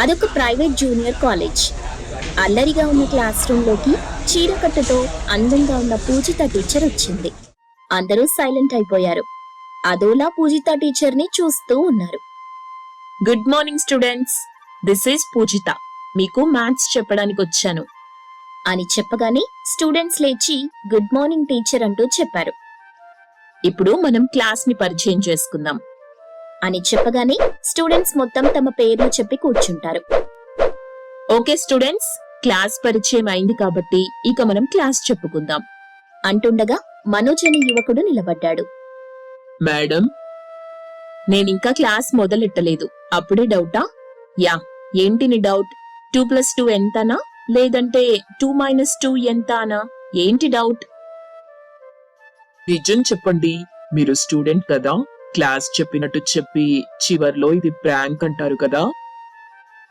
అదొక private junior college. అల్లరిగా ఉన్న class రూమ్లోకి చీరకట్టుతో అందంగా ఉన్న పూజిత టీచర్ వచ్చింది. అందరూ సైలెంట్ అయిపోయారు. అదోలా పూజిత టీచర్ని చూస్తూ ఉన్నారు. Good morning students. This is Pujitha. మీకు మ్యాథ్స్ చెప్పడానికి వచ్చాను. అని చెప్పగానే స్టూడెంట్స్ లేచి గుడ్ మార్నింగ్ టీచర్ అంటూ చెప్పారు. ఇప్పుడు మనం క్లాస్ని పరిచయం చేసుకుందాం. అని చెప్పగానే స్టూడెంట్స్ మొత్తం తమ పేర్లు చెప్పి కూర్చుంటారు. ఓకే స్టూడెంట్స్ క్లాస్ పరిచయం అయింది కాబట్టి ఇక మనం క్లాస్ చెప్పుకుందాం. అంటుండగా మనోజ్ అనే యువకుడు నిలబడ్డాడు. మేడం నేనింకా క్లాస్ మొదలెట్టలేదు. అప్పుడే డౌటా? యా ఏంటి నీ డౌట్? టూ ప్లస్ టూ ఎంతనా? లేదంటే టూ మైనస్ టూ ఎంతనా? ఏంటి డౌట్? నిజం చెప్పండి మీరు స్టూడెంట్ కదా? క్లాస్ చెప్పినట్టు చెప్పి చివర్లో ఇది ప్రాంక్ అంటారు కదా?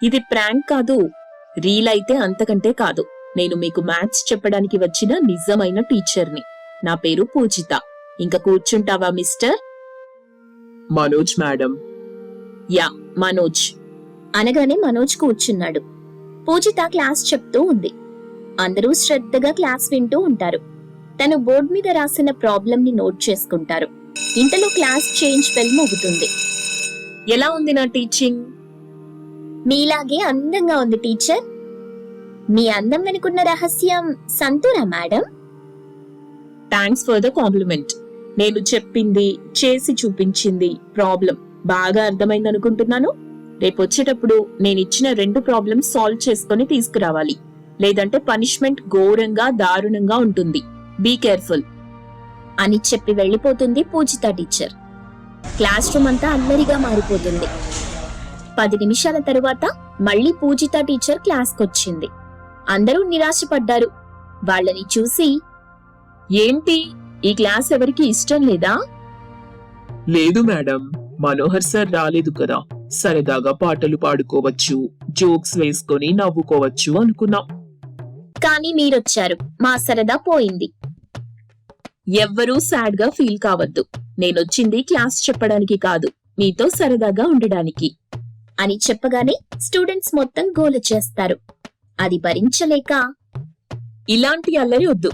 ఇది ప్రాంక్ కాదు. రీల్ అయితే అంతకంటే కాదు. నేను మీకు మ్యాథ్స్ చెప్పడానికి వచ్చిన నిజమైన టీచర్ని. నా పేరు పూజిత. ఇంకా కూర్చుంటావా mister? Manoj madam. Yeah Manoj. అనగానే మనోజ్ కూర్చున్నాడు. పూజిత క్లాస్ చెప్తూ ఉంది. అందరూ శ్రద్ధగా క్లాస్ వింటూ ఉంటారు. తను బోర్డు మీద రాసిన ప్రాబ్లం ని నోట్ చేసుకుంటారు. ఇంతలో క్లాస్ చేంజ్ బెల్ మోగుతుంది. ఎలా ఉంది నా టీచింగ్? మీలాగే అందంగా ఉంది టీచర్. మీ అందం వెనుకున్న రహస్యం సంతూరా madam? Thanks for the compliment నేను చెప్పింది చేసి చూపించింది ప్రాబ్లం బాగా అర్థమైంది అనుకుంటున్నాను. రేపు వచ్చేటప్పుడు నేను ఇచ్చిన రెండు ప్రాబ్లమ్స్ సాల్వ్ చేసుకొని తీసుకురావాలి. లేదంటే పనిష్మెంట్ ఘోరంగా దారుణంగా ఉంటుంది. బీ కేర్ఫుల్ అని చెప్పి వెళ్ళిపోతుంది పూజిత టీచర్. క్లాస్ రూమ్ అంతా అల్లరిగా మారిపోతుంది. పది నిమిషాల తరువాత మళ్ళీ పూజిత టీచర్ క్లాస్కొచ్చింది. అందరూ నిరాశపడ్డారు. వాళ్ళని చూసి ఏంటి? ఈ క్లాస్ ఎవరికి ఇష్టం లేదా? లేదు మేడం. మనోహర్ సార్ రాలేదు కదా. సరదాగా పాటలు పాడుకోవచ్చు జోక్స్ వేసుకొని నవ్వుకోవచ్చు అనుకున్నాం. కానీ మీరొచ్చారు. మా సరదా పోయింది. ఎవ్వరూ సాడ్గా ఫీల్ కావద్దు. నేనొచ్చింది క్లాస్ చెప్పడానికి కాదు మీతో సరదాగా ఉండడానికి. అని చెప్పగానే స్టూడెంట్స్ మొత్తం గోల చేస్తారు. అది భరించలేక ఇలాంటి అల్లరి వద్దు.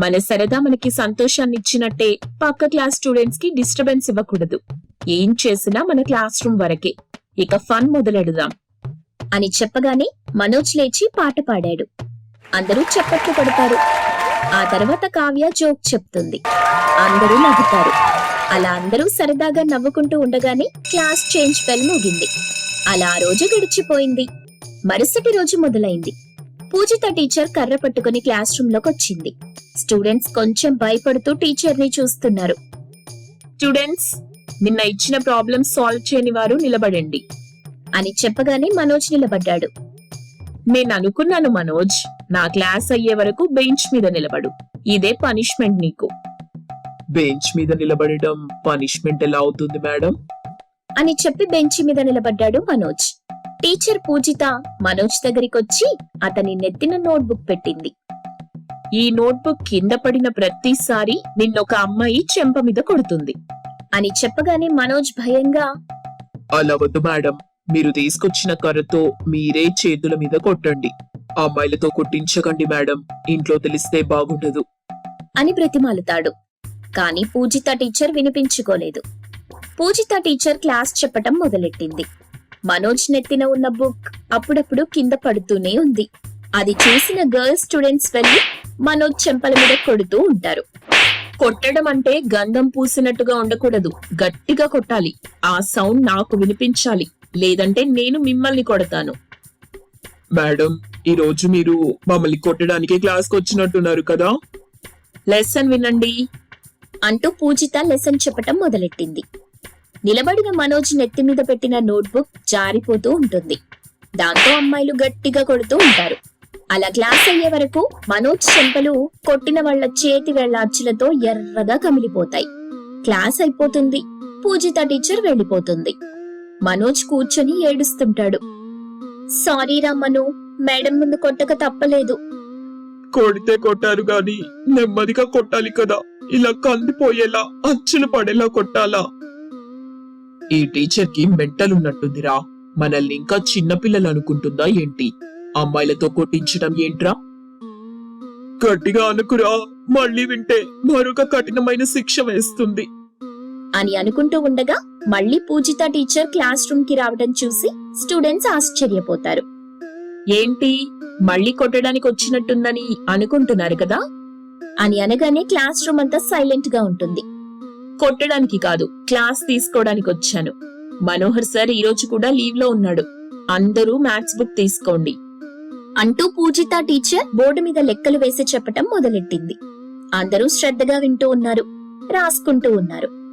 మన సరదా మనకి సంతోషాన్ని ఇచ్చినట్టే పక్క క్లాస్ స్టూడెంట్స్కి డిస్టర్బెన్స్ ఇవ్వకూడదు. ఏం చేసినా మన క్లాస్ రూమ్ వరకే. ఇక ఫన్ మొదలెడదాం. అని చెప్పగానే మనోజ్ లేచి పాట పాడాడు. అందరూ చప్పట్లు పడతారు ఆ తర్వాత కావ్య జోక్ చెప్తుంది. అందరూ నవ్వుతారు. అలా అందరూ సరదాగా నవ్వుకుంటూ ఉండగానే క్లాస్ చేంజ్ బెల్ మోగింది. అలా ఆ రోజు గడిచిపోయింది. మరుసటి రోజు మొదలైంది. పూజిత టీచర్ కర్ర పట్టుకుని క్లాస్ రూమ్లోకి వచ్చింది. స్టూడెంట్స్ కొంచెం భయపడుతూ టీచర్ని చూస్తున్నారు. స్టూడెంట్స్ నిన్న ఇచ్చిన ప్రాబ్లమ్ సాల్వ్ చేయని వారు నిలబడండి అని చెప్పగానే మనోజ్ నిలబడ్డాడు. నేను అనుకున్నాను మనోజ్. నా క్లాస్ అయ్యే వరకు బెంచ్ మీద నిలబడు. ఇదే పనిష్మెంట్ నీకు. బెంచ్ మీద నిలబడడం పనిష్మెంట్ ఎలా అవుతుంది మేడం? అని చెప్పి బెంచి మీద నిలబడ్డాడు మనోజ్. టీచర్ పూజిత మనోజ్ దగ్గరికొచ్చి అతని నెత్తిన నోట్బుక్ పెట్టింది. ఈ నోట్బుక్ కింద పడిన ప్రతిసారి నిన్నొక అమ్మాయి చెంప మీద కొడుతుంది. అని చెప్పగానే మనోజ్ భయంగా అలా వద్దు మేడం. మీరు తీసుకొచ్చిన కర్రతో మీరే చేతుల మీద కొట్టండి. అమ్మాయిలతో కొట్టించకండి మేడం. ఇంట్లో తెలిస్తే బాగుండదు. అని బ్రతిమాలుతాడు. కాని పూజిత టీచర్ వినిపించుకోలేదు. పూజిత టీచర్ క్లాస్ చెప్పటం మొదలెట్టింది. మనోజ్ నెత్తిన ఉన్న బుక్ అప్పుడప్పుడు కింద పడుతూనే ఉంది. అది చూసిన గర్ల్స్ స్టూడెంట్స్ వెళ్ళి మనోజ్ చెంపల మీద కొడుతూ ఉంటారు. కొట్టడం అంటే గంధం పూసినట్టుగా ఉండకూడదు. గట్టిగా కొట్టాలి. ఆ సౌండ్ నాకు వినిపించాలి. లేదంటే నేను మిమ్మల్ని కొడతాను. మేడం ఈ రోజు మీరు మమ్మల్ని కొట్టడానికి క్లాస్కి వచ్చినట్టున్నారు కదా? లెసన్ వినండి. అంటూ పూజిత లెసన్ చెప్పటం మొదలెట్టింది. నిలబడిన మనోజ్ నెత్తి మీద పెట్టిన నోట్బుక్ జారిపోతూ ఉంటుంది. దాంతో అమ్మాయిలు గట్టిగా కొడుతూ ఉంటారు. అలా క్లాస్ అయ్యే వరకు మనోజ్ చెంపలు కొట్టిన వాళ్ళ చేతి వేళ్ళ అచ్చులతో ఎర్రగా కమిలిపోతాయి. క్లాస్ అయిపోతుంది. పూజిత టీచర్ వెళ్ళిపోతుంది. మనోజ్ కూర్చొని ఏడుస్తుంటాడు. సారీ రా మను మేడం ముందు కొట్టక తప్పలేదు. కొడితే కొట్టారు గాని నెమ్మదిగా కొట్టాలి కదా. ఇలా కందిపోయేలా అచ్చులు పడేలా కొట్టాలా. ఈ టీచర్కి మెంటల్ ఉన్నట్టుందిరా. మనల్ని ఇంకా చిన్నపిల్లలు అనుకుంటుందా ఏంటి? అమ్మాయిలతో కొట్టించడం ఏంట్రా? గట్టిగా అనుకురా. మళ్ళీ వింటే మరొక కఠినమైన శిక్ష వేస్తుంది. అని అనుకుంటూ ఉండగా మళ్ళీ పూజిత టీచర్ క్లాస్ రూమ్కి రావడం చూసి స్టూడెంట్స్ ఆశ్చర్యపోతారు. ఏంటి? మళ్ళీ కొట్టడానికి వచ్చినట్టుందని అనుకుంటున్నారు కదా? అని అనగానే క్లాస్ రూమ్ అంతా సైలెంట్గా ఉంటుంది. కొట్టడానికి కాదు క్లాస్ తీసుకోవడానికి వచ్చాను. మనోహర్ సార్ ఈ రోజు కూడా లీవ్లో ఉన్నాడు. అందరూ మ్యాథ్స్ బుక్ తీసుకోండి. అంటూ పూజిత టీచర్ బోర్డు మీద లెక్కలు వేసి చెప్పటం మొదలెట్టింది. అందరూ శ్రద్ధగా వింటూ ఉన్నారు రాసుకుంటూ ఉన్నారు.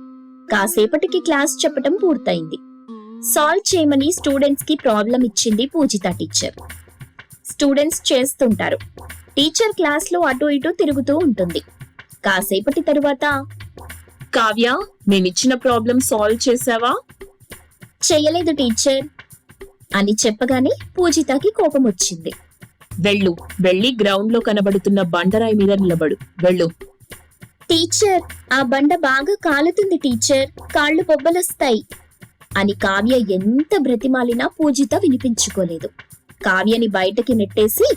కాసేపటికి క్లాస్ చెప్పటం పూర్తయింది. సాల్వ్ చేయమని స్టూడెంట్స్కి ప్రాబ్లం ఇచ్చింది పూజిత టీచర్. స్టూడెంట్స్ చేస్తుంటారు. టీచర్ క్లాస్లో అటు ఇటు తిరుగుతూ ఉంటుంది. కాసేపటి తరువాత కావ్య నేనిచ్చిన ప్రాబ్లం సాల్వ్ చేసావా? చెయ్యలేదు టీచర్ అని చెప్పగానే పూజితకి కోపం వచ్చింది వెళ్ళు వెళ్ళి గ్రౌండ్లో కనబడుతున్న బండరాయి మీద నిలబడు వెళ్ళు. టీచర్ ఆ బండ బాగా కాలుతుంది టీచర్ కాళ్ళు బొబ్బలొస్తాయి అని కావ్య ఎంత బ్రతిమాలినా పూజిత వినిపించుకోలేదు. కావ్యని బయటకి నెట్టేసి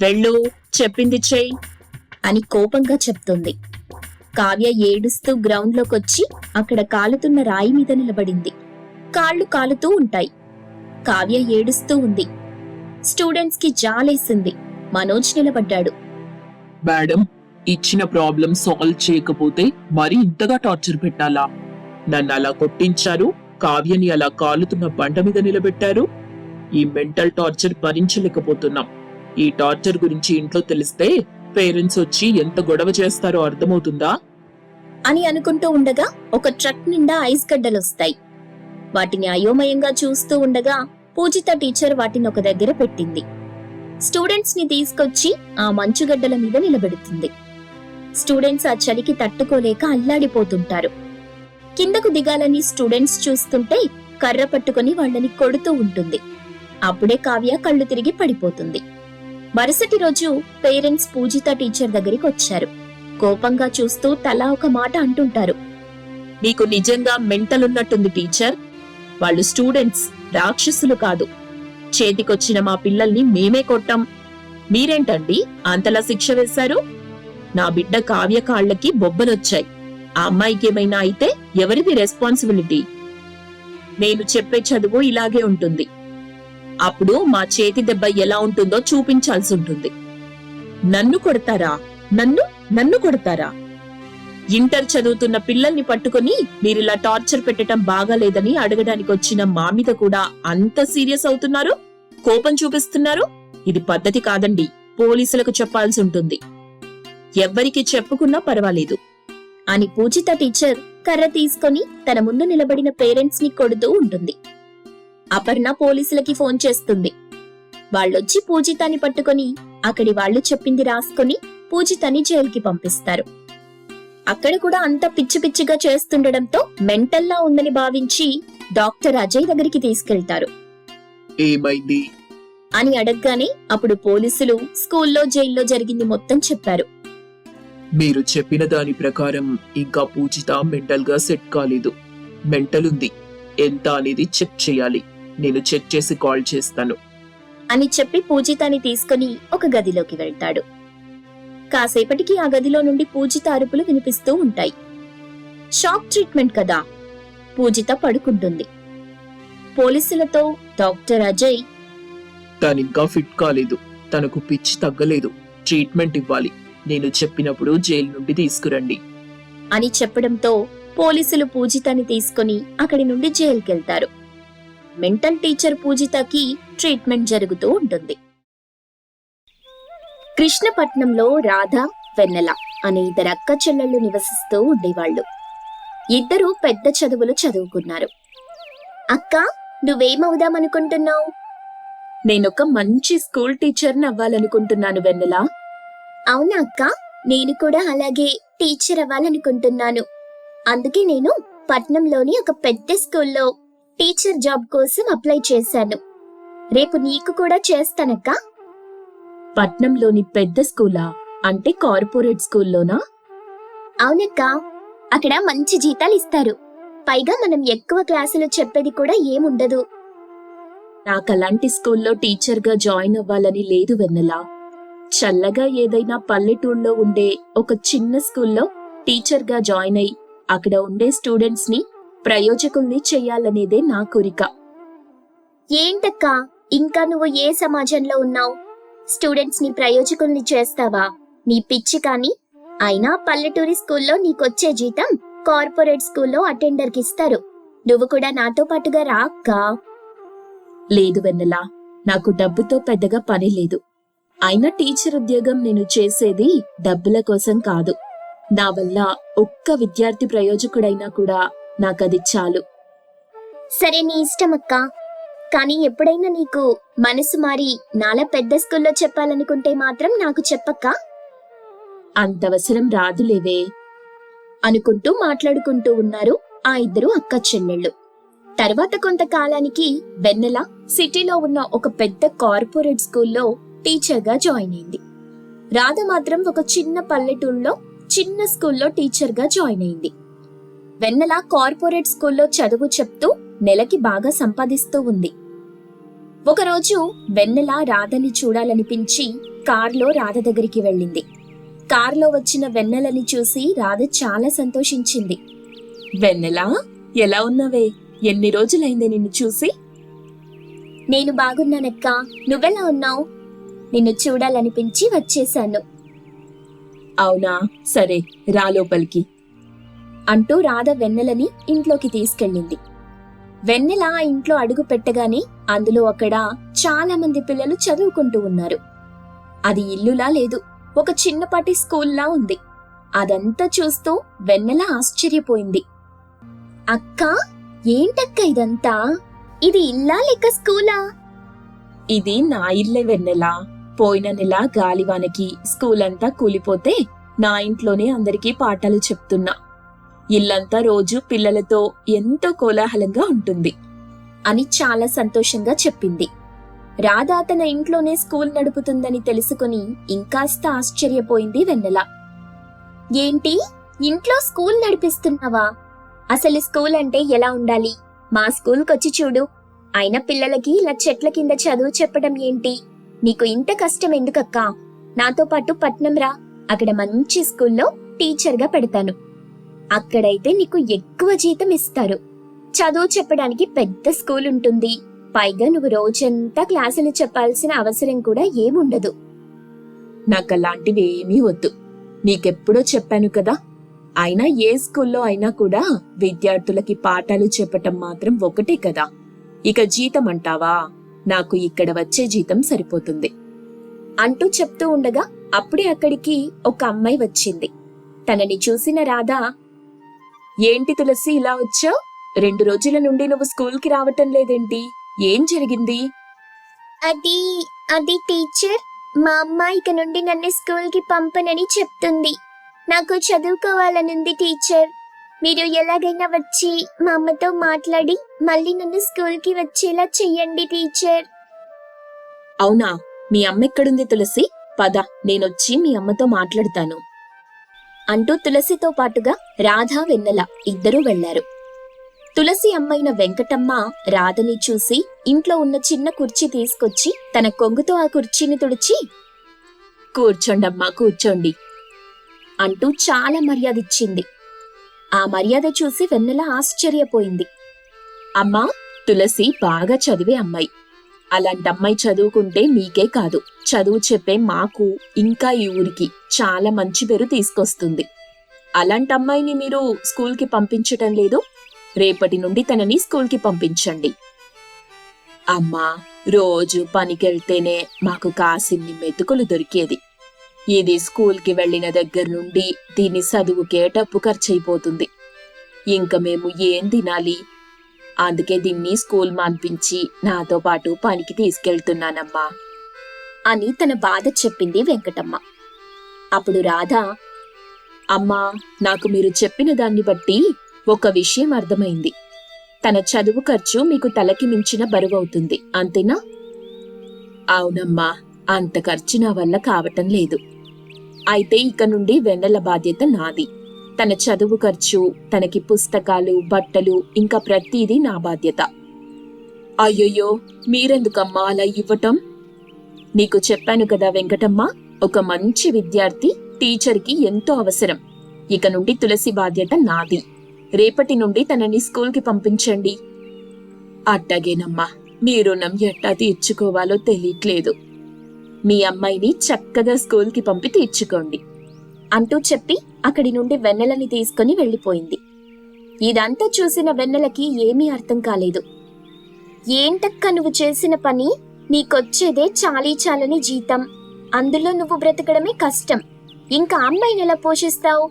వెళ్ళు చెప్పింది చేయి అని కోపంగా చెప్తుంది. కావ్య ఏడుస్తూ గ్రౌండ్లోకొచ్చి అక్కడ కాలుతున్న రాయి మీద నిలబడింది. కాళ్ళు కాలుతూ ఉంటాయి. కావ్య ఏడుస్తూ ఉంది. స్టూడెంట్స్కి జాలేసింది. మనోజ్ నిలబడ్డాడు. మేడం ఇచ్చిన ప్రాబ్లం సాల్వ్ చేయకపోతే మరి ఇంతగా టార్చర్ పెట్టాలా? నన్ను అలా కొట్టించారు కావ్యని అలా కాలుతున్న బండ మీద నిలబెట్టారు. ఈ మెంటల్ టార్చర్ భరించలేకపోతున్నాం. ఈ టార్చర్ గురించి ఇంట్లో తెలిస్తే పేరెంట్స్ వచ్చి ఎంత గొడవ చేస్తారో అర్థమవుతుందా? అని అనుకుంటూ ఉండగా ఒక ట్రక్ నిండా ఐస్ గడ్డలొస్తాయి. వాటిని అయోమయంగా చూస్తూ ఉండగా పూజిత టీచర్ వాటిని ఒక దగ్గర పెట్టింది. స్టూడెంట్స్ని తీసుకొచ్చి ఆ మంచుగడ్డల మీద నిలబెడుతుంది. స్టూడెంట్స్ ఆ చలికి తట్టుకోలేక అల్లాడిపోతుంటారు. కిందకు దిగాలని స్టూడెంట్స్ చూస్తుంటే కర్ర పట్టుకొని వాళ్ళని కొడుతూ ఉంటుంది. అప్పుడే కావ్య కళ్ళు తిరిగి పడిపోతుంది. మరుసటి రోజు పేరెంట్స్ పూజిత టీచర్ దగ్గరికి వచ్చారు. కోపంగా చూస్తూ తలా ఒక మాట అంటుంటారు. నీకు నిజంగా మెంటలున్నట్టుంది టీచర్. వాళ్ళు స్టూడెంట్స్ రాక్షసులు కాదు. చేతికొచ్చిన మా పిల్లల్ని మేమే కొట్టాం. మీరేంటండి అంతలా శిక్ష వేశారు? నా బిడ్డ కావ్య కాళ్ళకి బొబ్బలొచ్చాయి. ఆ అమ్మాయికి ఏమైనా అయితే ఎవరిది రెస్పాన్సిబిలిటీ నేను చెప్పే చదువు ఇలాగే ఉంటుంది. అప్పుడు మా చేతి దెబ్బ ఎలా ఉంటుందో చూపించాల్సి ఉంటుంది. నన్ను కొడతారా? నన్ను? నన్ను కొడతారా? ఇంటర్ చదువుతున్న పిల్లల్ని పట్టుకొని మీరిలా టార్చర్ పెట్టడం బాగాలేదని అడగడానికి వచ్చిన మా మీద కూడా అంత సీరియస్ అవుతున్నారు? కోపం చూపిస్తున్నారు? ఇది పద్ధతి కాదండి. పోలీసులకు చెప్పాల్సి ఉంటుంది. ఎవ్వరికి చెప్పుకున్నా పర్వాలేదు. అని పూజిత టీచర్ కర్ర తీసుకొని తన ముందు నిలబడిన పేరెంట్స్ని కొడుతూ ఉంటుంది. అపర్ణ పోలీసులకి ఫోన్ చేస్తుంది. వాళ్ళొచ్చి పూజితాని పట్టుకొని అక్కడి వాళ్ళు చెప్పింది రాసుకొని పూజితని జైలుకి పంపిస్తారు. అక్కడ కూడా అంత పిచ్చి పిచ్చిగా చేస్తుండడంతో మెంటల్లా ఉందని భావించి డాక్టర్ అజయ్ దగ్గరికి తీసుకెళ్తారు. ఏమైంది? అని అడగగానే అప్పుడు పోలీసులు స్కూల్లో జైల్లో జరిగింది మొత్తం చెప్పారు. మీరు చెప్పిన దాని ప్రకారం ఇంకా పూజిత మెంటల్గా సెట్ కాలేదు. మెంటల్ ఉంది. ఎంత అనేది చెక్ చేయాలి. నేను చెక్ చేసి కాల్ చేస్తాను. అని చెప్పి పూజితాని తీసుకుని ఒక గదిలోకి వెళ్తాడు. కాసేపటికి ఆ గదిలో నుండి పూజిత అరుపులు వినిపిస్తూ ఉంటాయి. షాక్ ట్రీట్మెంట్ కదా? పూజిత పడుకుంటుంది. పోలీసులతో డాక్టర్ అజయ్ తను ఇంకా ఫిట్ కాలేదు. తనకు పిచ్చి తగ్గలేదు. ట్రీట్మెంట్ ఇవ్వాలి. నేను చెప్పినప్పుడు జైలు నుండి తీసుకురండి. అని చెప్పడంతో పోలీసులు పూజితని తీసుకుని అక్కడి నుండి జైలుకెళ్తారు. మెంటల్ టీచర్ పూజితకి ట్రీట్మెంట్ జరుగుతూ ఉంటుంది. కృష్ణపట్నంలో రాధ వెన్నెల అనే ఇద్దరు అక్క చెల్లెళ్ళు నివసిస్తూ ఉండేవాళ్ళు. ఇద్దరు పెద్ద చదువులు చదువుకున్నారు. అక్క నువ్వేమవుదామనుకుంటున్నావు? నేనొక మంచి స్కూల్ టీచర్ని అవ్వాలనుకుంటున్నాను వెన్నెలా. అవునా అక్క నేను కూడా అలాగే టీచర్ అవ్వాలనుకుంటున్నాను. అందుకే నేను పట్నంలోని ఒక పెద్ద స్కూల్లో టీచర్ జాబ్ కోసం అప్లై చేశాను. రేపు నీకు కూడా చేస్తానక్క. పట్నంలోని పెద్ద స్కూలా? అంటే కార్పొరేట్ స్కూల్లోనా? అవునక్క అక్కడ మంచి జీతాలు ఇస్తారు. పైగా మనం ఎక్కువ క్లాసులు చెప్పేది కూడా ఏముండదు. నాకు అలాంటి స్కూల్లో టీచర్గా జాయిన్ అవ్వాలని లేదు వెన్నెలా? చల్లగా ఏదైనా పల్లెటూరులో ఉండే ఒక చిన్న స్కూల్లో టీచర్గా జాయిన్ అయి అక్కడ ఉండే స్టూడెంట్స్ని ప్రయోజకుల్ని చెయ్యాలనేదే నా కోరిక. ఏంటక్కా? ఇంకా నువ్వు ఏ సమాజంలో ఉన్నావు? స్టూడెంట్స్ని ప్రయోజకుల్ని చేస్తావా? నీ పిచ్చి కాని? అయినా పల్లెటూరి స్కూల్లో నీకొచ్చే జీతం కార్పొరేట్ స్కూల్లో అటెండర్కి ఇస్తారు. నువ్వు కూడా నాతో పాటుగా రా అక్కా లేదు వెన్నెలా. నాకు డబ్బుతో పెద్దగా పని లేదు. అయినా టీచర్ ఉద్యోగం నేను చేసేది డబ్బుల కోసం కాదు. నా వల్ల ఒక్క విద్యార్థి ప్రయోజకుడైనా కూడా నాకది చాలు. సరే నీ ఇష్టం అక్కా. కానీ ఎప్పుడైనా నీకు మనసు మారి నాలా పెద్ద స్కూల్లో చెప్పాలనుకుంటే మాత్రం నాకు చెప్పక్కా? అంతవసరం రాదులేవే. అనుకుంటూ మాట్లాడుకుంటూ ఉన్నారు ఆ ఇద్దరు అక్క చెల్లెళ్ళు. తర్వాత కొంతకాలానికి వెన్నెల సిటీలో ఉన్న ఒక పెద్ద కార్పొరేట్ స్కూల్లో టీచర్గా జాయిన్ అయింది. రాధ మాత్రం ఒక చిన్న పల్లెటూరులో చిన్న స్కూల్లో టీచర్గా జాయిన్ అయింది. వెన్నెల కార్పొరేట్ స్కూల్లో చదువు చెప్తూ నెలకి బాగా సంపాదిస్తూ ఉంది. ఒకరోజు వెన్నెల రాధని చూడాలనిపించి కార్లో రాధ దగ్గరికి వెళ్ళింది. కార్లో వచ్చిన వెన్నెలని చూసి రాధ చాలా సంతోషించింది. వెన్నెల ఎలా ఉన్నావే? ఎన్ని రోజులైంది నిన్ను చూసి? నేను బాగున్నానక్క. నువ్వెలా ఉన్నావు? నిన్ను చూడాలనిపించి వచ్చేశాను. అవునా? సరే రా లోపలికి. అంటూ రాధ వెన్నెలని ఇంట్లోకి తీసుకెళ్ళింది. వెన్నెల ఆ ఇంట్లో అడుగు పెట్టగానే అందులో అక్కడ చాలా మంది పిల్లలు చదువుకుంటూ ఉన్నారు. అది ఇల్లులా లేదు ఒక చిన్నపాటి స్కూల్లా ఉంది. అదంతా చూస్తూ వెన్నెల ఆశ్చర్యపోయింది. అక్క ఏంటక్క ఇదంతా? ఇది ఇల్లా లేక స్కూలా? ఇది నా ఇల్లే వెన్నెలా? పోయిన నెల గాలివానకి స్కూల్ అంతా కూలిపోతే నా ఇంట్లోనే అందరికీ పాఠాలు చెప్తున్నా. ఇల్లంతా రోజు పిల్లలతో ఎంతో కోలాహలంగా ఉంటుంది అని చాలా సంతోషంగా చెప్పింది. రాధా తన ఇంట్లోనే స్కూల్ నడుపుతుందని తెలుసుకుని ఇంకాస్త ఆశ్చర్యపోయింది వెన్నెల. ఏంటి? ఇంట్లో స్కూల్ నడిపిస్తున్నావా? అసలు స్కూల్ అంటే ఎలా ఉండాలి? మా స్కూల్కొచ్చి చూడు. అయిన పిల్లలకి ఇలా చెట్ల కింద చదువు చెప్పడం ఏంటి? నీకు ఇంత కష్టం ఎందుకక్కా? నాతో పాటు పట్నం రా. అక్కడ మంచి స్కూల్లో టీచర్గా పెడతాను. అక్కడైతే నీకు ఎక్కువ జీతం ఇస్తారు. చదువు చెప్పడానికి పెద్ద స్కూల్ ఉంటుంది. పైగా నువ్వు రోజంతా క్లాసులు చెప్పాల్సిన అవసరం కూడా ఏముండదు. నాకు అలాంటివి ఏమీ వద్దు. నీకెప్పుడో చెప్పాను కదా. అయినా ఏ స్కూల్లో అయినా కూడా విద్యార్థులకి పాఠాలు చెప్పటం మాత్రం ఒకటే కదా. ఇక జీతం అంటావా నాకు ఇక్కడ వచ్చే జీతం సరిపోతుంది. అంటూ చెప్తూ ఉండగా అప్పుడే అక్కడికి ఒక అమ్మాయి వచ్చింది. తనని చూసిన రాధా ఏంటి తులసి ఇలా వచ్చావు? రెండు రోజుల నుండి నువ్వు స్కూల్కి రావటం లేదేంటి? ఏం జరిగింది? అది అది టీచర్ మా అమ్మ ఇక నుండి నన్ను స్కూల్కి పంపనని చెప్తుంది. నాకు చదువుకోవాలనుంది టీచర్. మీరు ఎలాగైనా వచ్చి మా అమ్మతో మాట్లాడి మళ్ళీ నన్ను స్కూల్కి వచ్చేలా చెయ్యండి టీచర్. అవునా? మీ అమ్మ ఎక్కడుంది తులసి? పద నేనొచ్చి మీ అమ్మతో మాట్లాడతాను. అంటూ తులసితో పాటుగా రాధా వెన్నెల ఇద్దరూ వెళ్ళారు తులసి అమ్మైన వెంకటమ్మ రాధని చూసి ఇంట్లో ఉన్న చిన్న కుర్చీ తీసుకొచ్చి తన కొంగుతో ఆ కుర్చీని తుడిచి కూర్చోండమ్మా కూర్చోండి అంటూ చాలా మర్యాద ఇచ్చింది ఆ మర్యాద చూసి వెన్నెల ఆశ్చర్యపోయింది. అమ్మా తులసి బాగా చదివే అమ్మాయి. అలాంటి అమ్మాయి చదువుకుంటే నీకే కాదు. చదువు చెప్పే మాకు ఇంకా ఈ ఊరికి చాలా మంచి పేరు తీసుకొస్తుంది. అలాంటి అమ్మాయిని మీరు స్కూల్కి పంపించటం లేదు? రేపటి నుండి తనని స్కూల్కి పంపించండి. అమ్మా రోజు పనికెళ్తేనే మాకు కాసిన్ని మెతుకులు దొరికేది. ఇది స్కూల్కి వెళ్ళిన దగ్గర నుండి దీని చదువుకే డబ్బు ఖర్చయిపోతుంది. ఇంక మేము ఏం తినాలి? అందుకే దీన్ని స్కూల్ మాన్పించి నాతో పాటు పనికి తీసుకెళ్తున్నానమ్మా అని తన బాధ చెప్పింది వెంకటమ్మ. అప్పుడు రాధ అమ్మా నాకు మీరు చెప్పిన దాన్ని బట్టి ఒక విషయం అర్థమైంది. తన చదువు ఖర్చు మీకు తలకి మించిన బరువవుతుంది అంతేనా? అవునమ్మా అంత ఖర్చు నా వల్ల కావటం లేదు. అయితే ఇక నుండి వెన్నెల బాధ్యత నాది. తన చదువు ఖర్చు తనకి పుస్తకాలు బట్టలు ఇంకా ప్రతిదీ నా బాధ్యత. అయ్యయ్యో మీరెందుకమ్మా అలా ఇవ్వటం? నీకు చెప్పాను కదా వెంకటమ్మ ఒక మంచి విద్యార్థి టీచర్కి ఎంతో అవసరం. ఇక నుండి తులసి బాధ్యత నాది. రేపటి నుండి తనని స్కూల్కి పంపించండి. అట్టగేనమ్మా మీ రుణం ఎట్టా తీర్చుకోవాలో తెలియట్లేదు. మీ అమ్మాయిని చక్కగా స్కూల్కి పంపి తీర్చుకోండి. అంటూ చెప్పి అక్కడి నుండి వెన్నెలని తీసుకుని వెళ్ళిపోయింది. ఇదంతా చూసిన వెన్నెలకి ఏమీ అర్థం కాలేదు. ఏంటక్క నువ్వు చేసిన పని? నీకొచ్చేదే చాలీ చాలని జీతం. అందులో నువ్వు బ్రతకడమే కష్టం. ఇంకా అమ్మాయిని ఎలా పోషిస్తావు?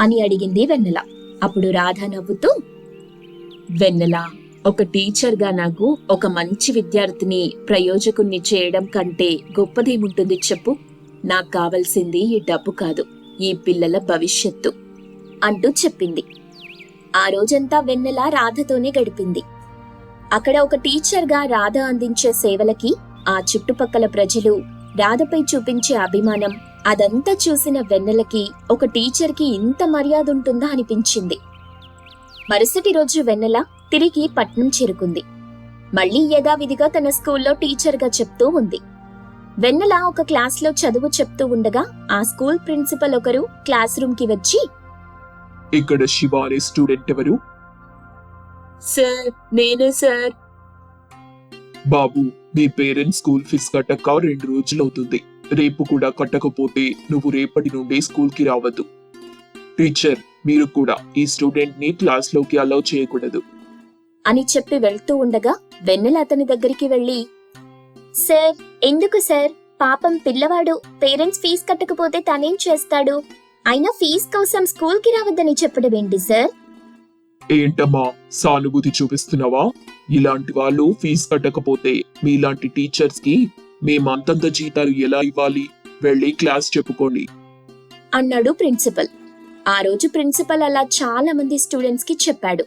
అని అడిగింది వెన్నెల. అప్పుడు రాధ నవ్వుతూ వెన్నెల? ఒక టీచర్గా నాకు ఒక మంచి విద్యార్థిని ప్రయోజకుణ్ణి చేయడం కంటే గొప్పదేముంటుంది చెప్పు? నాకు కావలసింది ఈ డబ్బు కాదు ఈ పిల్లల భవిష్యత్తు అంటూ చెప్పింది. ఆ రోజంతా వెన్నెల రాధతోనే గడిపింది. అక్కడ ఒక టీచర్గా రాధ అందించే సేవలకి ఆ చుట్టుపక్కల ప్రజలు రాధపై చూపించే అభిమానం అదంతా చూసిన వెన్నెలకి ఒక టీచర్కి ఇంత మర్యాద ఉంటుందా అనిపించింది. మరుసటి రోజు వెన్నెల తిరిగి పట్నం చేరుకుంది. మళ్ళీ యథావిధిగా తన స్కూల్లో టీచర్గా చెప్తూ ఉంది. వెన్నెల ఒక క్లాస్లో చదువు చెప్తూ ఉండగా ఆ స్కూల్ ప్రిన్సిపల్ ఒకరు క్లాస్ రూమ్కి వచ్చి ఇక్కడ శివ అనే స్టూడెంట్ ఎవరు? సార్ నేనే సార్. బాబు మీ పేరెంట్స్ స్కూల్ ఫీజు కట్టక రెండు రోజులవుతుంది. రేపు కూడా కట్టకపోతే నువ్వు రేపటి నుండి స్కూల్కి రావద్దు. టీచర్ మీరు కూడా ఈ స్టూడెంట్ని క్లాస్లోకి అలౌ చేయకూడదు. అని చెప్పి వెళ్తూ ఉండగా వెన్నెల అతని దగ్గరికి వెళ్ళి సార్ ఎందుకు సార్? పాపం పిల్లవాడు పేరెంట్స్ ఫీజు కట్టకపోతే తనేం చేస్తాడు? అయినా ఫీజు కోసం స్కూల్కి రావద్దని చెప్పడం ఏంటి సార్? ఏంటమ్మా సానుభూతి చూపిస్తున్నావా? ఇలాంటి వాళ్ళు ఫీజు కట్టకపోతే మీలాంటి టీచర్స్కి మేమంతంత జీతాలు ఎలా ఇవ్వాలి? వెళ్ళి క్లాస్ చెప్పుకోండి. అన్నాడు ప్రిన్సిపల్. ఆ రోజు ప్రిన్సిపల్ అలా చాలా మంది స్టూడెంట్స్కి చెప్పాడు.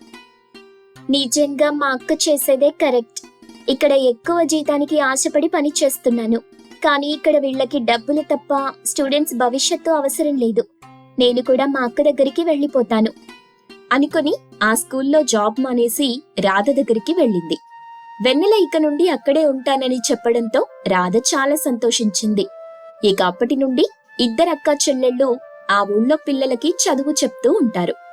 నిజంగా మా అక్క చేసేదే కరెక్ట్. ఇక్కడ ఎక్కువ జీతానికి ఆశపడి పని చేస్తున్నాను. కానీ ఇక్కడ వీళ్ళకి డబ్బులు తప్ప స్టూడెంట్స్ భవిష్యత్తు అవసరం లేదు. నేను కూడా మా అక్క దగ్గరికి వెళ్ళిపోతాను. అనుకుని ఆ స్కూల్లో జాబ్ మానేసి రాధ దగ్గరికి వెళ్ళింది. వెన్నెల ఇక నుండి అక్కడే ఉంటానని చెప్పడంతో రాధ చాలా సంతోషించింది. ఇక అప్పటి నుండి ఇద్దరక్క చెల్లెళ్ళు ఆ ఊళ్ళో పిల్లలకి చదువు చెప్తూ ఉంటారు.